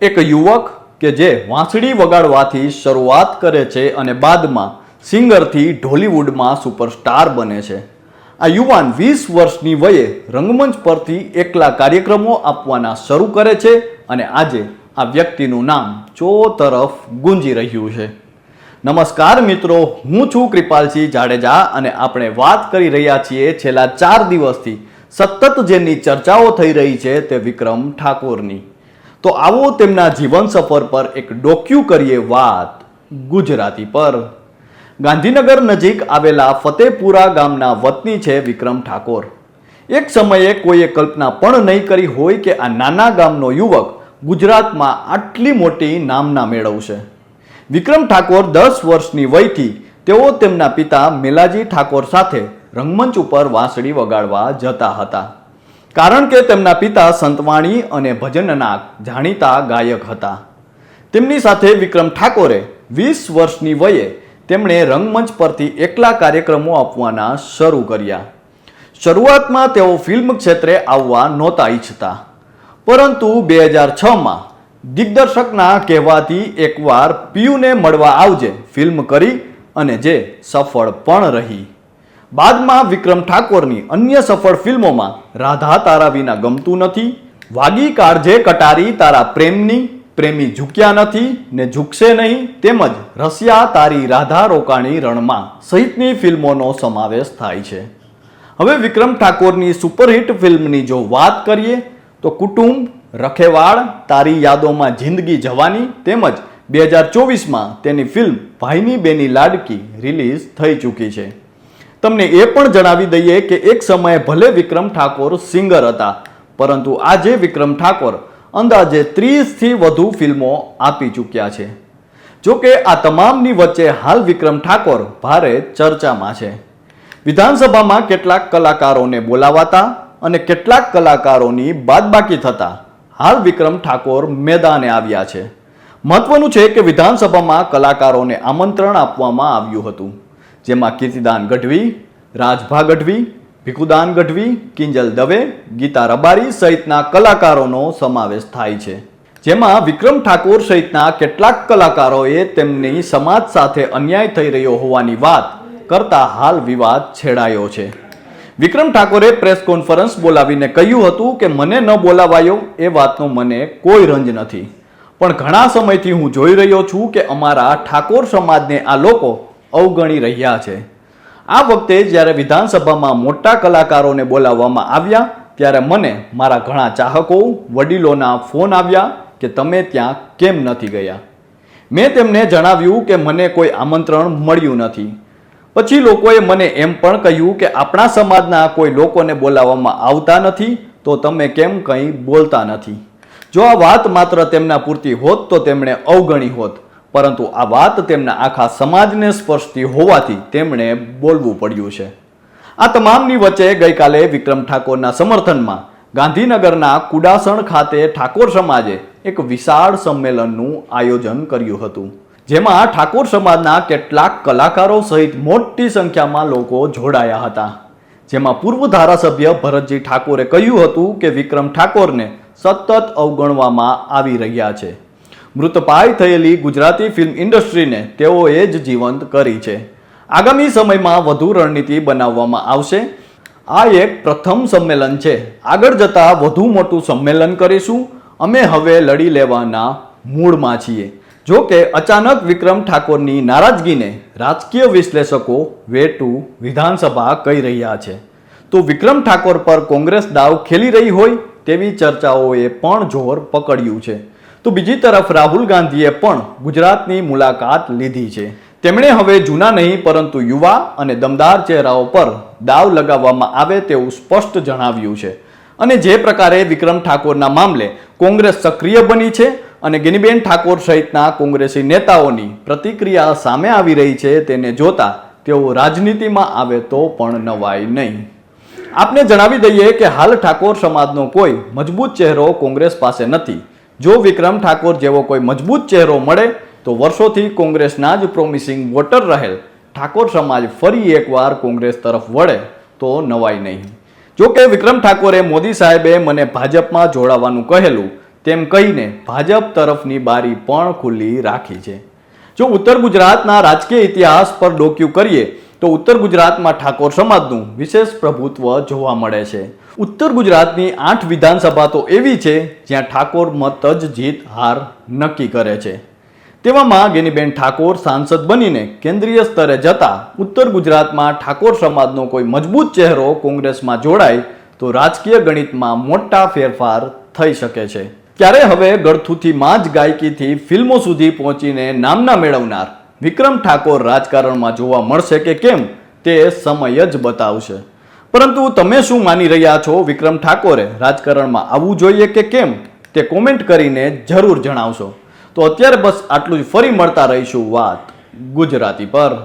એક યુવક કે જે વાંસળી વગાડવાથી શરૂઆત કરે છે અને બાદમાં સિંગરથી ઢોલિવૂડમાં સુપરસ્ટાર બને છે. આ યુવાન વીસ વર્ષની વયે રંગમંચ પરથી એકલા કાર્યક્રમો આપવાના શરૂ કરે છે અને આજે આ વ્યક્તિનું નામ ચો તરફ ગુંજી રહ્યું છે. નમસ્કાર મિત્રો, હું છું કૃપાલસિંહ જાડેજા અને આપણે વાત કરી રહ્યા છીએ છેલ્લા ચાર દિવસથી સતત જેની ચર્ચાઓ થઈ રહી છે તે વિક્રમ ઠાકોરની. તો આવો તેમના જીવન સફર પર એક ડોક્યુ કરીએ વાત ગુજરાતી પર. ગાંધીનગર નજીક આવેલા ફતેપુરા ગામના વતની છે વિક્રમ ઠાકોર. એક સમયે કોઈએ કલ્પના પણ નહીં કરી હોય કે આ નાના ગામનો યુવક ગુજરાતમાં આટલી મોટી નામના મેળવશે. વિક્રમ ઠાકોર દસ વર્ષની વયથી તેઓ તેમના પિતા મેલાજી ઠાકોર સાથે રંગમંચ ઉપર વાંસળી વગાડવા જતા હતા. કારણ કે તેમના પિતા સંતવાણી અને ભજનના જાણીતા ગાયક હતા. તેમની સાથે વિક્રમ ઠાકોરે વીસ વર્ષની વયે તેમણે રંગમંચ પરથી એકલા કાર્યક્રમો આપવાના શરૂ કર્યા. શરૂઆતમાં તેઓ ફિલ્મ ક્ષેત્રે આવવા નહોતા ઈચ્છતા. પરંતુ બે હજાર છમાં દિગ્દર્શકના કહેવાથી એકવાર પિયુને મળવા આવજે ફિલ્મ કરી અને જે સફળ પણ રહી. બાદમાં વિક્રમ ઠાકોરની અન્ય સફળ ફિલ્મોમાં રાધા તારા વિના ગમતું નથી, વાગી કાળજે કટારી તારા પ્રેમની, પ્રેમી ઝૂક્યા નથી ને ઝૂકશે નહીં તેમજ રસિયા તારી રાધા રોકાણી રણમાં સહિતની ફિલ્મોનો સમાવેશ થાય છે. હવે વિક્રમ ઠાકોરની સુપરહિટ ફિલ્મની જો વાત કરીએ, તો કુટુંબ, રખેવાળ, તારી યાદોમાં જિંદગી જવાની તેમજ બે હજાર ચોવીસમાં તેની ફિલ્મ ભાઈની બેની લાડકી રિલીઝ થઈ ચૂકી છે. તમને એ પણ જણાવી દઈએ કે એક સમયે ભલે વિક્રમ ઠાકોર સિંગર હતા, પરંતુ આજે વિક્રમ ઠાકોર અંદાજે ત્રીસથી વધુ ફિલ્મો આપી ચૂક્યા છે. જોકે આ તમામની વચ્ચે હાલ વિક્રમ ઠાકોર ભારે ચર્ચામાં છે. વિધાનસભામાં કેટલાક કલાકારોને બોલાવાતા અને કેટલાક કલાકારોની બાદબાકી થતા હાલ વિક્રમ ઠાકોર મેદાને આવ્યા છે. મહત્વનું છે કે વિધાનસભામાં કલાકારોને આમંત્રણ આપવામાં આવ્યું હતું. જેમાં કીર્તિદાન ગઢવી, રાજભા ગઢવી, ભીખુદાન ગઢવી, કિંજલ દવે, ગીતા રબારી સહિતના કલાકારોનો સમાવેશ થાય છે. જેમાં વિક્રમ ઠાકોર સહિતના કેટલાક કલાકારોએ તેમની સમાજ સાથે અન્યાય થઈ રહ્યો હોવાની વાત કરતા હાલ વિવાદ છેડાયો છે. વિક્રમ ઠાકોરે પ્રેસ કોન્ફરન્સ બોલાવીને કહ્યું હતું કે, મને ન બોલાવાયો, એ વાતનો મને કોઈ રંજ નથી. પણ ઘણા સમયથી હું જોઈ રહ્યો છું કે અમારા ઠાકોર સમાજને આ લોકો અવગણી રહ્યા છે. આ વખતે જ્યારે વિધાનસભામાં મોટા કલાકારોને બોલાવવામાં આવ્યા, ત્યારે મને મારા ઘણા ચાહકો, વડીલોના ફોન આવ્યા કે તમે ત્યાં કેમ નથી ગયા. મેં તેમને જણાવ્યું કે મને કોઈ આમંત્રણ મળ્યું નથી. પછી લોકોએ મને એમ પણ કહ્યું કે આપણા સમાજના કોઈ લોકોને બોલાવવામાં આવતા નથી, તો તમે કેમ કંઈ બોલતા નથી. જો આ વાત માત્ર તેમના પૂરતી હોત, તો તેમણે અવગણી હોત. પરંતુ આ વાત તેમના આખા સમાજને સ્પર્શતી હોવાથી તેમણે બોલવું પડ્યું છે. આ તમામની વચ્ચે ગઈકાલે વિક્રમ ઠાકોરના સમર્થનમાં ગાંધીનગરના કુડાસણ ખાતે ઠાકોર સમાજે એક વિશાળ સંમેલનનું આયોજન કર્યું હતું, જેમાં ઠાકોર સમાજના કેટલાક કલાકારો સહિત મોટી સંખ્યામાં લોકો જોડાયા હતા. જેમાં પૂર્વ ધારાસભ્ય ભરતજી ઠાકોરે કહ્યું હતું કે વિક્રમ ઠાકોરને સતત અવગણવામાં આવી રહ્યા છે. મૃતપાય થયેલી ગુજરાતી ફિલ્મ ઇન્ડસ્ટ્રીને તેઓએ જ જીવંત કરી છે. આગામી સમયમાં વધુ રણનીતિ બનાવવામાં આવશે. આ એક પ્રથમ સંમેલન છે. આગળ જતાં વધુ મોટું સંમેલન કરીશું. અમે હવે લડી લેવાના મૂડમાં છીએ. જો કે અચાનક વિક્રમ ઠાકોરની નારાજગીને રાજકીય વિશ્લેષકો વેટુ વિધાનસભા કહી રહ્યા છે. તો વિક્રમ ઠાકોર પર કોંગ્રેસ દાવ ખેલી રહી હોય તેવી ચર્ચાઓએ પણ જોર પકડ્યું છે. તો બીજી તરફ રાહુલ ગાંધીએ પણ ગુજરાતની મુલાકાત લીધી છે. તેમણે હવે જૂના નહીં, પરંતુ યુવા અને દમદાર ચહેરાઓ પર દાવ લગાવવામાં આવે તેવું સ્પષ્ટ જણાવ્યું છે. અને જે પ્રકારે વિક્રમ ઠાકોરના મામલે કોંગ્રેસ સક્રિય બની છે અને ગિનીબેન ઠાકોર સહિતના કોંગ્રેસી નેતાઓની પ્રતિક્રિયા સામે આવી રહી છે, તેને જોતા તેઓ રાજનીતિમાં આવે તો પણ નવાય નહીં. આપને જણાવી દઈએ કે હાલ ઠાકોર સમાજનો કોઈ મજબૂત ચહેરો કોંગ્રેસ પાસે નથી. જો વિક્રમ ઠાકોર જેવો કોઈ મજબૂત ચહેરો મળે, તો વર્ષોથી કોંગ્રેસના જ પ્રોમિસિંગ વોટર રહેલ. ઠાકોર સમાજ ફરી એકવાર કોંગ્રેસ તરફ વળે, તો નવાય નહીં. જો કે વિક્રમ ઠાકોરે મોદી સાહેબે મને ભાજપમાં જોડાવાનું કહેલું, તેમ કહીને ભાજપ તરફની બારી પણ ખુલ્લી રાખી છે. જો ઉત્તર ગુજરાતના રાજકીય ઇતિહાસ પર ડોક્યું કરીએ, તો ઉત્તર ગુજરાતમાં ઠાકોર સમાજનું વિશેષ પ્રભુત્વ જોવા મળે છે. ઉત્તર ગુજરાતની આઠ વિધાનસભા તો એવી છે જ્યાં ઠાકોર મત જ જીત હાર નક્કી કરે છે. તેવામાં ગેનીબેન ઠાકોર સાંસદ બનીને કેન્દ્રીય સ્તરે જતા ઉત્તર ગુજરાતમાં ઠાકોર સમાજનો કોઈ મજબૂત ચહેરો કોંગ્રેસમાં જોડાય તો રાજકીય ગણિતમાં મોટા ફેરફાર થઈ શકે છે. ત્યારે હવે ગળથુથી માં જ ગાયકીથી ફિલ્મો સુધી પહોંચીને નામના મેળવનાર વિક્રમ ઠાકોર રાજકારણમાં જોવા મળશે કે કેમ તે સમય જ બતાવશે. પરંતુ તમે શું માની રહ્યા છો વિક્રમ ઠાકોરે રાજકારણમાં આવવું જોઈએ કે કેમ? તે કોમેન્ટ કરીને જરૂર જણાવશો. તો અત્યારે બસ આટલું જ. ફરી મળતા રહીશું વાત ગુજરાતી પર.